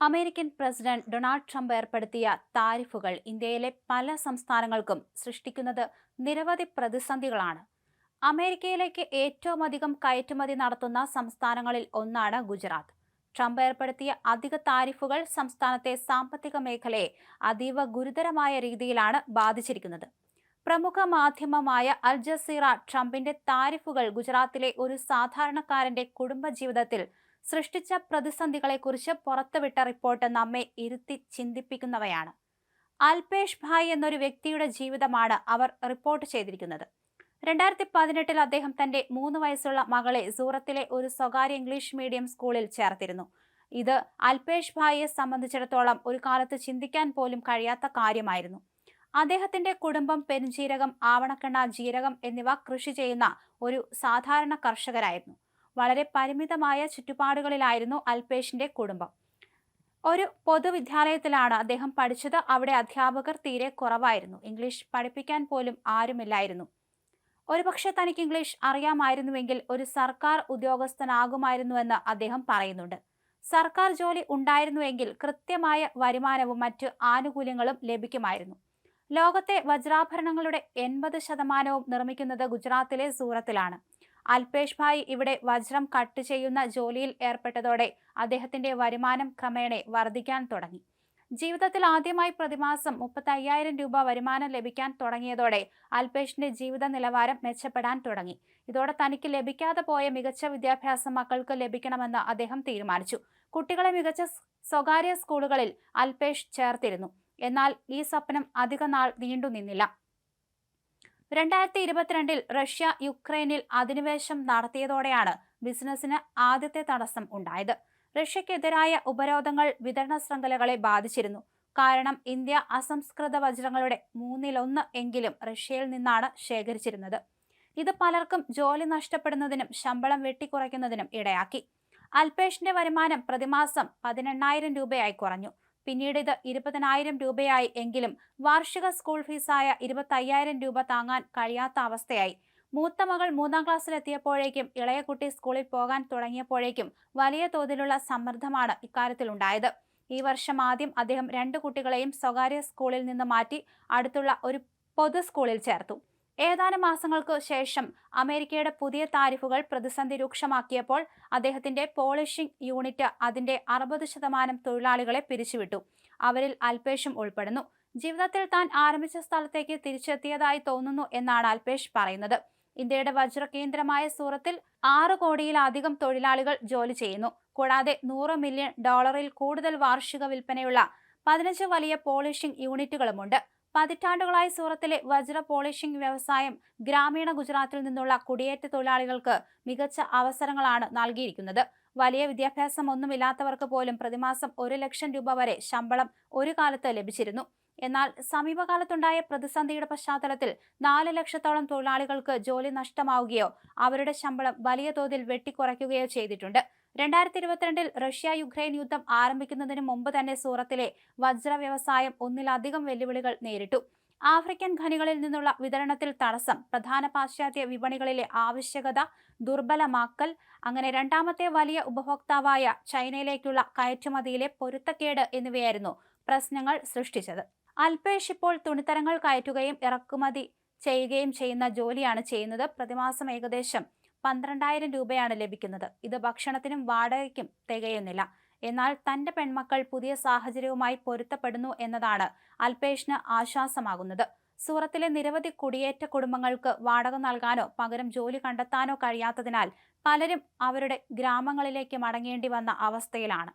American president Donald Trump ഏർപ്പെടുത്തിയ താരിഫുകൾ ഇന്ത്യയിലെ പല സംസ്ഥാനങ്ങൾക്കും സൃഷ്ടിക്കുന്നത് നിരവധി പ്രതിസന്ധികളാണ്. അമേരിക്കയിലേക്ക് ഏറ്റവും അധികം കയറ്റുമതി നടത്തുന്ന സംസ്ഥാനങ്ങളിൽ ഒന്നാണ് ഗുജറാത്ത്. ട്രംപ് ഏർപ്പെടുത്തിയ അധിക താരിഫുകൾ സംസ്ഥാനത്തെ സാമ്പത്തിക മേഖലയെ അതീവ ഗുരുതരമായ രീതിയിലാണ് ബാധിച്ചിരിക്കുന്നത്. പ്രമുഖ മാധ്യമമായ അൽ ജസീറ ട്രംപിന്റെ താരിഫുകൾ ഗുജറാത്തിലെ ഒരു സാധാരണക്കാരന്റെ കുടുംബജീവിതത്തിൽ സൃഷ്ടിച്ച പ്രതിസന്ധികളെക്കുറിച്ച് പുറത്തുവിട്ട റിപ്പോർട്ട് നമ്മെ ഇരുത്തി ചിന്തിപ്പിക്കുന്നവയാണ്. അൽപേഷ് ഭായ് എന്നൊരു വ്യക്തിയുടെ ജീവിതമാണ് അവർ റിപ്പോർട്ട് ചെയ്തിരിക്കുന്നത്. രണ്ടായിരത്തി പതിനെട്ടിൽ അദ്ദേഹം തന്റെ മൂന്ന് വയസ്സുള്ള മകളെ സൂറത്തിലെ ഒരു സ്വകാര്യ ഇംഗ്ലീഷ് മീഡിയം സ്കൂളിൽ ചേർത്തിരുന്നു. ഇത് അൽപേഷ് ഭായിയെ സംബന്ധിച്ചിടത്തോളം ഒരു കാലത്ത് ചിന്തിക്കാൻ പോലും കഴിയാത്ത കാര്യമായിരുന്നു. അദ്ദേഹത്തിന്റെ കുടുംബം പെരുംജീരകം ആവണക്കെണ്ണ ജീരകം എന്നിവ കൃഷി ചെയ്യുന്ന ഒരു സാധാരണ കർഷകരായിരുന്നു. വളരെ പരിമിതമായ ചുറ്റുപാടുകളിലായിരുന്നു അൽപേഷിന്റെ കുടുംബം. ഒരു പൊതുവിദ്യാലയത്തിലാണ് അദ്ദേഹം പഠിച്ചത്. അവിടെ അധ്യാപകർ തീരെ കുറവായിരുന്നു. ഇംഗ്ലീഷ് പഠിപ്പിക്കാൻ പോലും ആരുമില്ലായിരുന്നു. ഒരുപക്ഷെ തനിക്ക് ഇംഗ്ലീഷ് അറിയാമായിരുന്നുവെങ്കിൽ ഒരു സർക്കാർ ഉദ്യോഗസ്ഥനാകുമായിരുന്നുവെന്ന് അദ്ദേഹം പറയുന്നുണ്ട്. സർക്കാർ ജോലി ഉണ്ടായിരുന്നുവെങ്കിൽ കൃത്യമായ വരുമാനവും മറ്റ് ആനുകൂല്യങ്ങളും ലഭിക്കുമായിരുന്നു. ലോകത്തെ വജ്രാഭരണങ്ങളുടെ എൺപത് ശതമാനവും നിർമ്മിക്കുന്നത് ഗുജറാത്തിലെ സൂറത്തിലാണ്. അൽപേഷ് ഭായ് ഇവിടെ വജ്രം കട്ട് ചെയ്യുന്ന ജോലിയിൽ ഏർപ്പെട്ടതോടെ അദ്ദേഹത്തിന്റെ വരുമാനം ക്രമേണ വർദ്ധിക്കാൻ തുടങ്ങി. ജീവിതത്തിൽ ആദ്യമായി പ്രതിമാസം മുപ്പത്തി അയ്യായിരം രൂപ വരുമാനം ലഭിക്കാൻ തുടങ്ങിയതോടെ അൽപേഷിന്റെ ജീവിത നിലവാരം മെച്ചപ്പെടാൻ തുടങ്ങി. ഇതോടെ തനിക്ക് ലഭിക്കാതെ പോയ മികച്ച വിദ്യാഭ്യാസം മക്കൾക്ക് ലഭിക്കണമെന്ന് അദ്ദേഹം തീരുമാനിച്ചു. കുട്ടികളെ മികച്ച സ്വകാര്യ സ്കൂളുകളിൽ അൽപേഷ് ചേർത്തിരുന്നു. എന്നാൽ ഈ സ്വപ്നം അധിക നാൾ നീണ്ടു നിന്നില്ല. രണ്ടായിരത്തി ഇരുപത്തിരണ്ടിൽ റഷ്യ യുക്രൈനിൽ അധിനിവേശം നടത്തിയതോടെയാണ് ബിസിനസ്സിന് ആദ്യത്തെ തടസ്സം ഉണ്ടായത്. റഷ്യക്കെതിരായ ഉപരോധങ്ങൾ വിതരണ ശൃംഖലകളെ ബാധിച്ചിരുന്നു. കാരണം ഇന്ത്യ അസംസ്കൃത വജ്രങ്ങളുടെ മൂന്നിലൊന്ന് എങ്കിലും റഷ്യയിൽ നിന്നാണ് ശേഖരിച്ചിരുന്നത്. ഇത് പലർക്കും ജോലി നഷ്ടപ്പെടുന്നതിനും ശമ്പളം വെട്ടിക്കുറയ്ക്കുന്നതിനും ഇടയാക്കി. അൽപേഷിന്റെ വരുമാനം പ്രതിമാസം പതിനെണ്ണായിരം രൂപയായി കുറഞ്ഞു. പിന്നീട് ഇത് ഇരുപതിനായിരം രൂപയായി എങ്കിലും വാർഷിക സ്കൂൾ ഫീസായ ഇരുപത്തയ്യായിരം രൂപ താങ്ങാൻ കഴിയാത്ത അവസ്ഥയായി. മൂത്ത മകൾ മൂന്നാം ക്ലാസ്സിലെത്തിയപ്പോഴേക്കും ഇളയ കുട്ടി സ്കൂളിൽ പോകാൻ തുടങ്ങിയപ്പോഴേക്കും വലിയ തോതിലുള്ള സമ്മർദ്ദമാണ് ഇക്കാര്യത്തിൽ ഉണ്ടായത് ഈ വർഷം ആദ്യം അദ്ദേഹം രണ്ട് കുട്ടികളെയും സ്വകാര്യ സ്കൂളിൽ നിന്ന് മാറ്റി അടുത്തുള്ള ഒരു പൊതു സ്കൂളിൽ ചേർത്തു. ഏതാനും മാസങ്ങൾക്കു ശേഷം അമേരിക്കയുടെ പുതിയ താരിഫുകൾ പ്രതിസന്ധി രൂക്ഷമാക്കിയപ്പോൾ അദ്ദേഹത്തിന്റെ പോളിഷിംഗ് യൂണിറ്റ് അതിന്റെ അറുപത് ശതമാനം തൊഴിലാളികളെ പിരിച്ചുവിട്ടു. അവരിൽ അൽപേഷും ഉൾപ്പെടുന്നു. ജീവിതത്തിൽ താൻ ആരംഭിച്ച സ്ഥലത്തേക്ക് തിരിച്ചെത്തിയതായി തോന്നുന്നു എന്നാണ് അൽപേഷ് പറയുന്നത്. ഇന്ത്യയുടെ വജ്രകേന്ദ്രമായ സൂറത്തിൽ ആറ് കോടിയിലധികം തൊഴിലാളികൾ ജോലി ചെയ്യുന്നു. കൂടാതെ നൂറ് മില്യൺ ഡോളറിൽ കൂടുതൽ വാർഷിക വിൽപ്പനയുള്ള പതിനഞ്ച് വലിയ പോളിഷിംഗ് യൂണിറ്റുകളുമുണ്ട്. പതിറ്റാണ്ടുകളായി സൂറത്തിലെ വജ്ര പോളിഷിംഗ് വ്യവസായം ഗ്രാമീണ ഗുജറാത്തിൽ നിന്നുള്ള കുടിയേറ്റ തൊഴിലാളികൾക്ക് മികച്ച അവസരങ്ങളാണ് നൽകിയിരിക്കുന്നത്. വലിയ വിദ്യാഭ്യാസം ഒന്നുമില്ലാത്തവർക്ക് പോലും പ്രതിമാസം ഒരു ലക്ഷം രൂപ വരെ ശമ്പളം ഒരു കാലത്ത് ലഭിച്ചിരുന്നു. എന്നാൽ സമീപകാലത്തുണ്ടായ പ്രതിസന്ധിയുടെ പശ്ചാത്തലത്തിൽ നാല് ലക്ഷത്തോളം തൊഴിലാളികൾക്ക് ജോലി നഷ്ടമാവുകയോ അവരുടെ ശമ്പളം വലിയ തോതിൽ വെട്ടിക്കുറയ്ക്കുകയോ ചെയ്തിട്ടുണ്ട്. രണ്ടായിരത്തി ഇരുപത്തിരണ്ടിൽ റഷ്യ യുക്രൈൻ യുദ്ധം ആരംഭിക്കുന്നതിന് മുമ്പ് തന്നെ സൂറത്തിലെ വജ്ര വ്യവസായം ഒന്നിലധികം വെല്ലുവിളികൾ നേരിട്ടു. ആഫ്രിക്കൻ ഖനികളിൽ നിന്നുള്ള വിതരണത്തിൽ തടസ്സം പ്രധാന പാശ്ചാത്യ വിപണികളിലെ ആവശ്യകത ദുർബലമാക്കൽ അങ്ങനെ രണ്ടാമത്തെ വലിയ ഉപഭോക്താവായ ചൈനയിലേക്കുള്ള കയറ്റുമതിയിലെ പൊരുത്തക്കേട് എന്നിവയായിരുന്നു പ്രശ്നങ്ങൾ സൃഷ്ടിച്ചത്. അൽപേഷ് ഇപ്പോൾ തുണിത്തരങ്ങൾ കയറ്റുകയും ഇറക്കുമതി ചെയ്യുകയും ചെയ്യുന്ന ജോലിയാണ് ചെയ്യുന്നത്. പ്രതിമാസം ഏകദേശം പന്ത്രണ്ടായിരം രൂപയാണ് ലഭിക്കുന്നത്. ഇത് ഭക്ഷണത്തിനും വാടകയ്ക്കും തികയുന്നില്ല. എന്നാൽ തന്റെ പെൺമക്കൾ പുതിയ സാഹചര്യവുമായി പൊരുത്തപ്പെടുന്നു എന്നതാണ് അൽപേഷിന് ആശ്വാസമാകുന്നത്. സൂറത്തിലെ നിരവധി കുടിയേറ്റ കുടുംബങ്ങൾക്ക് വാടക നൽകാനോ പകരം ജോലി കണ്ടെത്താനോ കഴിയാത്തതിനാൽ പലരും അവരുടെ ഗ്രാമങ്ങളിലേക്ക് മടങ്ങേണ്ടി വന്ന അവസ്ഥയിലാണ്.